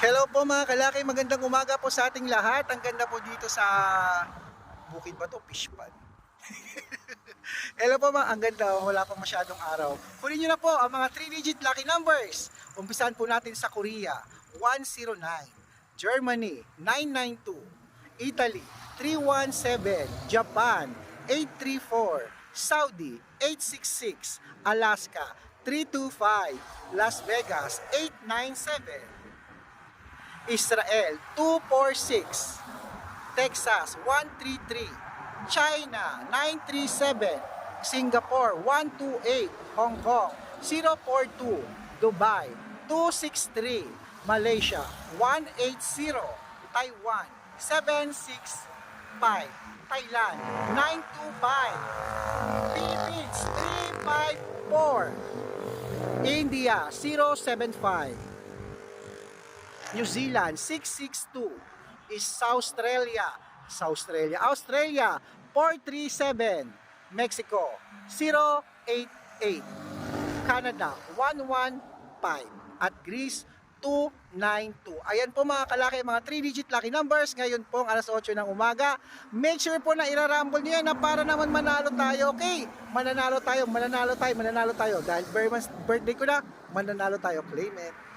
Hello po mga kalaki, magandang umaga po sa ating lahat. Ang ganda po dito sa bukid ba to? Fish pond. Hello po mga, ang ganda, wala pang masyadong araw. Kunin nyo na po ang mga 3-digit lucky numbers. Umpisahan po natin sa Korea, 109, Germany, 992, Italy, 317, Japan, 834, Saudi, 866, Alaska, 325, Las Vegas, 897, Israel 246 Texas 133 China 937 Singapore 128 Hong Kong 042 Dubai 263 Malaysia 180 Taiwan 765 Thailand 925 Philippines 354 India 075 New Zealand 662 is Australia Australia Australia 437 Mexico 088 Canada 115 at Greece 292 Ayan po mga kalaki, mga 3 digit lucky numbers. Ngayon pong alas 8 ng umaga. Make sure po na irarumble niyo yan na para naman manalo tayo. Okay mananalo tayo, mananalo tayo, mananalo tayo. Dahil birthday ko na mananalo tayo. Claim it